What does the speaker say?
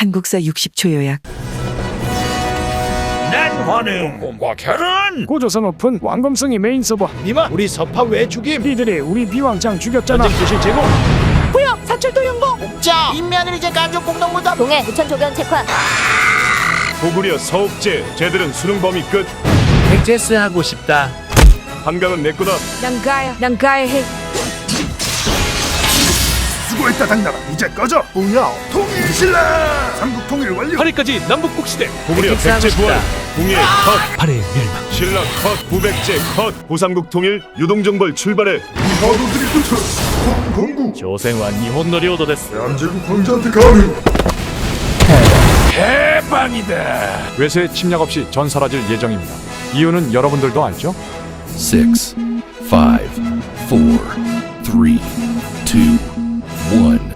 한국사 60초 요약. 난 환웅공과 결혼. 고조선 오픈 왕검성이 메인 서버. 니마 우리 서파 왜 죽임. 니들이 우리 비왕장 죽였잖아. 전쟁 교실 제공 자, 인면을 이제 가족 공동무덤 동해 무천조변 책화 고구려 서옥제 쟤들은 수능 범위 끝. 백제스 하고 싶다. 한강은 내 거다. 난 가야 난 가야 해 수고했다. 당나라 이제 꺼져. 뭐야 통일 신라! 삼국 통일 완료. 파리까지 남북국 시대. 고구려 백제 부활. 싶다. 궁예 컷. 파리 멸망. 신라 컷. 구백제 컷. 고삼국 통일 유동정벌 출발해 가도들이 붙어. 공구. 조생와 니혼노리 오도 됐어. 대한제국 황제한테 가류 외세 침략 없이 전 사라질 예정입니다. 이유는 여러분들도 알죠? Six, five, four, three, two, one.